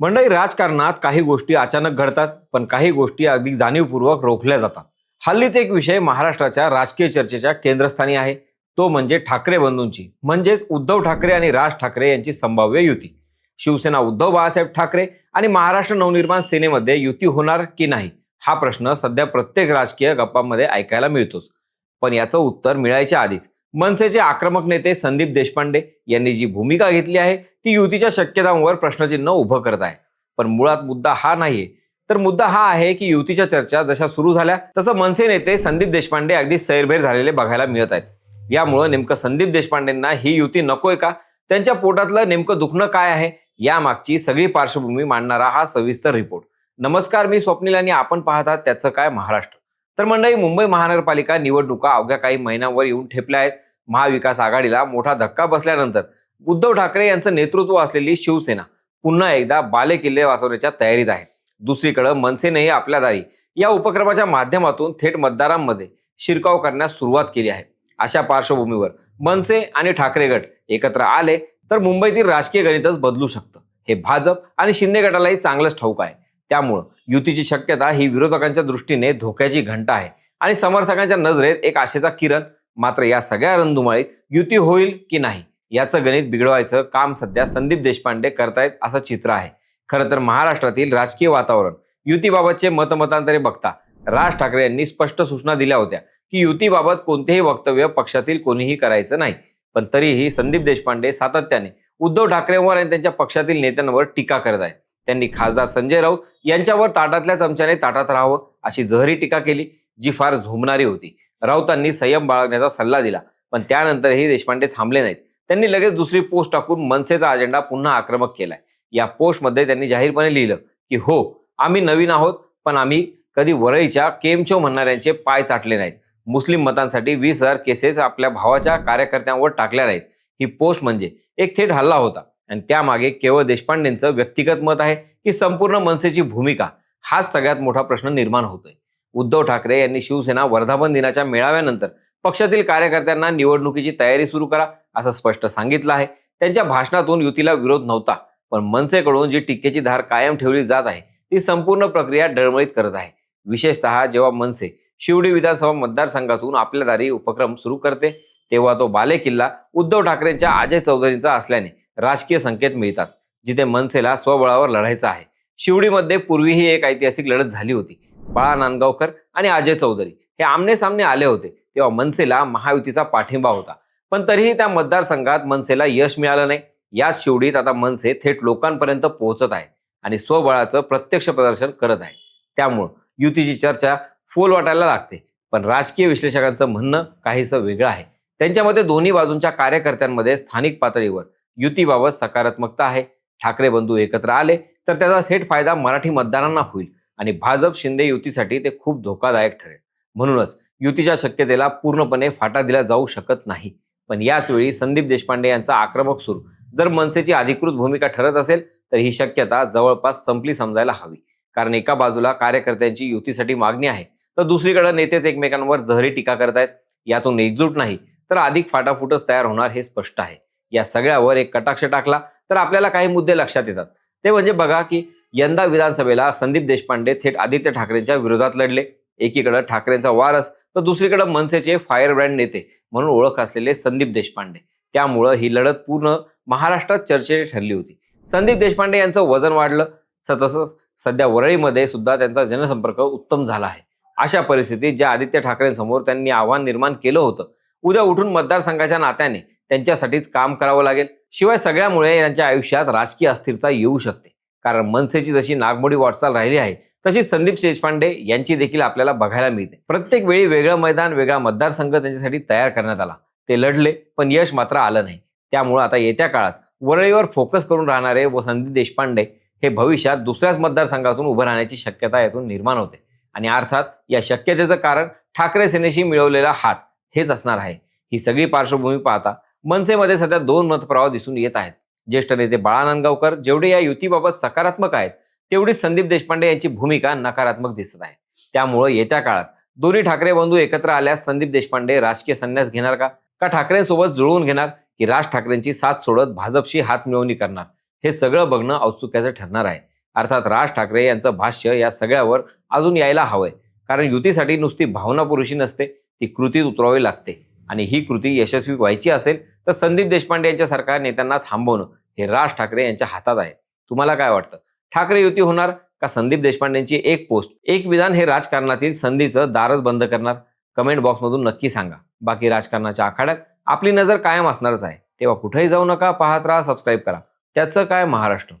मंडळी राजकारणात काही गोष्टी अचानक घडतात पण काही गोष्टी अगदी जाणीवपूर्वक रोखल्या जातात. हल्लीच एक विषय महाराष्ट्राच्या राजकीय चर्चेच्या केंद्रस्थानी आहे. तो म्हणजे ठाकरे बंधूंची म्हणजेच उद्धव ठाकरे आणि राज ठाकरे यांची संभाव्य युती. शिवसेना उद्धव बाळासाहेब ठाकरे आणि महाराष्ट्र नवनिर्माण सेनेमध्ये युती होणार की नाही हा प्रश्न सध्या प्रत्येक राजकीय गप्पांमध्ये ऐकायला मिळतोच. पण याचं उत्तर मिळायच्या आधीच. मनसेचे आक्रमक नेते संदीप देशपांडे यांनी जी भूमिका घेतली आहे ती युतीच्या शक्यतांवर प्रश्नचिन्ह उभं करत आहे. पण मुळात मुद्दा हा नाहीये. तर मुद्दा हा आहे की युतीच्या चर्चा जशा सुरू झाल्या तसं मनसे नेते संदीप देशपांडे अगदी सैरभैर झालेले बघायला मिळत आहेत. यामुळं नेमकं संदीप देशपांडेंना ही युती नकोय का? त्यांच्या पोटातलं नेमकं दुखणं काय आहे? यामागची सगळी पार्श्वभूमी मांडणारा हा सविस्तर रिपोर्ट. नमस्कार मी स्वप्नील आणि आपण पाहतात त्याचं काय महाराष्ट्र. तर मंडळी मुंबई महानगरपालिका निवडणुका अवघ्या काही महिन्यांवर येऊन ठेपल्या आहेत. महाविकास आघाडीला मोठा धक्का बसल्यानंतर उद्धव ठाकरे यांचं नेतृत्व असलेली शिवसेना पुन्हा एकदा बाले किल्ले वाचवण्याच्या तयारीत आहे. दुसरीकडे मनसेनेही आपल्या दारी या उपक्रमाच्या माध्यमातून थेट मतदारांमध्ये शिरकाव करण्यास सुरुवात केली आहे. अशा पार्श्वभूमीवर मनसे आणि ठाकरे गट एकत्र आले तर मुंबईतील राजकीय गणितच बदलू शकतं. हे भाजप आणि शिंदे गटालाही चांगलंच ठाऊक आहे. त्यामुळं युतीची शक्यता ही विरोधकांच्या दृष्टीने धोक्याची घंटा आहे. आणि समर्थकांच्या नजरेत एक आशेचा किरण. मात्र या सगळ्या रणधुमाळीत युती होईल की नाही याचं गणित बिघडवायचं काम सध्या संदीप देशपांडे करतायत असं चित्र आहे. खरं तर महाराष्ट्रातील राजकीय वातावरण युतीबाबतचे मतमतांतरे बघता राज ठाकरे यांनी स्पष्ट सूचना दिल्या होत्या की युतीबाबत कोणतेही वक्तव्य पक्षातील कोणीही करायचं नाही. पण तरीही संदीप देशपांडे सातत्याने उद्धव ठाकरेंवर आणि त्यांच्या पक्षातील नेत्यांवर टीका करत आहेत. त्यांनी खासदार संजय राऊत यांच्यावर ताटातल्या चमच्याने ताटात राहावं अशी जहरी टीका केली जी फार झोमणारी होती. राऊतांनी संयम बाळगण्याचा सल्ला दिला पण त्यानंतरही देशपांडे थांबले नाहीत. त्यांनी लगेच दुसरी पोस्ट टाकून मनसेचा अजेंडा पुन्हा आक्रमक केलाय. या पोस्टमध्ये त्यांनी जाहीरपणे लिहिलं की हो आम्ही नवीन आहोत पण आम्ही कधी वरळीच्या केमचो म्हणणाऱ्यांचे पाय चाटले नाहीत. मुस्लिम मतांसाठी वीस हजार केसेस आपल्या भावाच्या कार्यकर्त्यांवर टाकल्या नाहीत. ही पोस्ट म्हणजे एक थेट हल्ला होता. आणि त्यामागे केवळ देशपांडेंचं व्यक्तिगत मत आहे की संपूर्ण मनसेची भूमिका हाच सगळ्यात मोठा प्रश्न निर्माण होतोय. उद्धव ठाकरे यांनी शिवसेना वर्धापन दिनाच्या मेळाव्यानंतर पक्षातील कार्यकर्त्यांना निवडणुकीची तयारी सुरू करा असं स्पष्ट सांगितलं आहे. त्यांच्या भाषणातून युतीला विरोध नव्हता पण मनसेकडून जी टीकेची धार कायम ठेवली जात आहे ती संपूर्ण प्रक्रिया डळमळीत करत आहे. विशेषतः जेव्हा मनसे शिवडी विधानसभा मतदारसंघातून आपल्या दारी उपक्रम सुरू करते तेव्हा तो बालेकिल्ला उद्धव ठाकरेंच्या अजय चौधरींचा असल्याने राजकीय संकेत मिळतात जिथे मनसेला स्वबळावर लढायचं आहे. शिवडीमध्ये पूर्वीही एक ऐतिहासिक लढत झाली होती. बाळा नांदगावकर आणि अजय चौधरी हे आमने सामने आले होते तेव्हा मनसेला महायुतीचा पाठिंबा होता. पण तरीही त्या मतदारसंघात मनसेला यश मिळालं नाही. याच शिवडीत आता मनसे थेट लोकांपर्यंत पोहोचत आहे आणि स्वबळाचं प्रत्यक्ष प्रदर्शन करत आहे. त्यामुळं युतीची चर्चा फोल वाटायला लागते. पण राजकीय विश्लेषकांचं म्हणणं काहीसं वेगळं आहे. त्यांच्यामध्ये दोन्ही बाजूंच्या कार्यकर्त्यांमध्ये स्थानिक पातळीवर युतीबाबत सकारात्मकता आहे. ठाकरे बंधू एकत्र आले तर त्याचा थेट फायदा मराठी मतदारांना होईल आणि भाजप शिंदे युतीसाठी ते खूप धोकादायक ठरेल. म्हणूनच युतीच्या शक्यतेला पूर्णपणे फाटा दिला जाऊ शकत नाही. पण याच वेळी संदीप देशपांडे यांचा आक्रमक सूर जर मनसेची अधिकृत भूमिका ठरत असेल तर ही शक्यता जवळपास संपली समजायला हवी. कारण एका बाजूला कार्यकर्त्यांची युतीसाठी मागणी आहे तर दुसरीकडे नेतेच एकमेकांवर जहरी टीका करतायत. यातून एकजूट नाही तर अधिक फाटाफुटच तयार होणार हे स्पष्ट आहे. या सगळ्यावर एक कटाक्ष टाकला तर आपल्याला काही मुद्दे लक्षात येतात. ते म्हणजे बघा की यंदा विधानसभेला संदीप देशपांडे थेट आदित्य ठाकरेंच्या विरोधात लढले. एकीकडे ठाकरेंचा वारस तर दुसरीकडे मनसेचे फायर ब्रँड नेते म्हणून ओळख असलेले संदीप देशपांडे. त्यामुळं ही लढत पूर्ण महाराष्ट्रात चर्चेची ठरली होती. संदीप देशपांडे यांचं वजन वाढलं स- तसंच सध्या वरळीमध्ये सुद्धा त्यांचा जनसंपर्क उत्तम झाला आहे. अशा परिस्थितीत ज्या आदित्य ठाकरेंसमोर त्यांनी आव्हान निर्माण केलं होतं उद्या उठून मतदारसंघाच्या नात्याने त्यांच्यासाठीच काम करावं लागेल. शिवाय सगळ्यामुळे त्यांच्या आयुष्यात राजकीय अस्थिरता येऊ शकते. कारण मनसेची जशी नागमोडी वाटचाल राहिली आहे तशी संदीप देशपांडे यांची देखील आपल्याला बघायला मिळते. प्रत्येक वेळी वेगळं मैदान वेगळा मतदारसंघ त्यांच्यासाठी तयार करण्यात आला. ते लढले पण यश मात्र आलं नाही. त्यामुळे आता येत्या काळात वरळीवर फोकस करून राहणारे व संदीप देशपांडे हे भविष्यात दुसऱ्याच मतदारसंघातून उभं राहण्याची शक्यता यातून निर्माण होते. आणि अर्थात या शक्यतेचं कारण ठाकरे सेनेशी मिळवलेला हात हेच असणार आहे. ही सगळी पार्श्वभूमी पाहता मनसेमध्ये सध्या दोन मतप्रवाह दिसून येत आहेत. ज्येष्ठ नेते बाळा नांदगावकर जेवढे या युतीबाबत सकारात्मक आहेत तेवढीच संदीप देशपांडे यांची भूमिका नकारात्मक दिसत आहे. त्यामुळे येत्या काळात दोन्ही ठाकरे बंधू एकत्र आल्यास संदीप देशपांडे राजकीय संन्यास घेणार का? का ठाकरेंसोबत जुळवून घेणार की राज ठाकरेंची साथ सोडत भाजपशी हात मिळवणी करणार? हे सगळं बघणं औत्सुक्याचं ठरणार आहे. अर्थात राज ठाकरे यांचं भाष्य या सगळ्यावर अजून यायला हवंय. कारण युतीसाठी नुसती भावना पुरुषी नसते ती कृतीत उतरावी लागते. आणि ही कृती यशस्वी व्हायची असेल तर संदीप देशपांडे यांच्यासारख्या नेत्यांना थांबवणं हे राज ठाकरे यांच्या हातात आहे. तुम्हाला काय वाटतं? ठाकरे युती होणार का संदीप देशपांडेंची एक पोस्ट? एक विधान हे राजकारणातील संधीचं दारच बंद करणार? कमेंट बॉक्समधून नक्की सांगा. बाकी राजकारणाच्या आखाड्यात आपली नजर कायम असणारच आहे. तेव्हा कुठेही जाऊ नका पाहत राहा सबस्क्राईब करा. त्याचं काय महाराष्ट्र?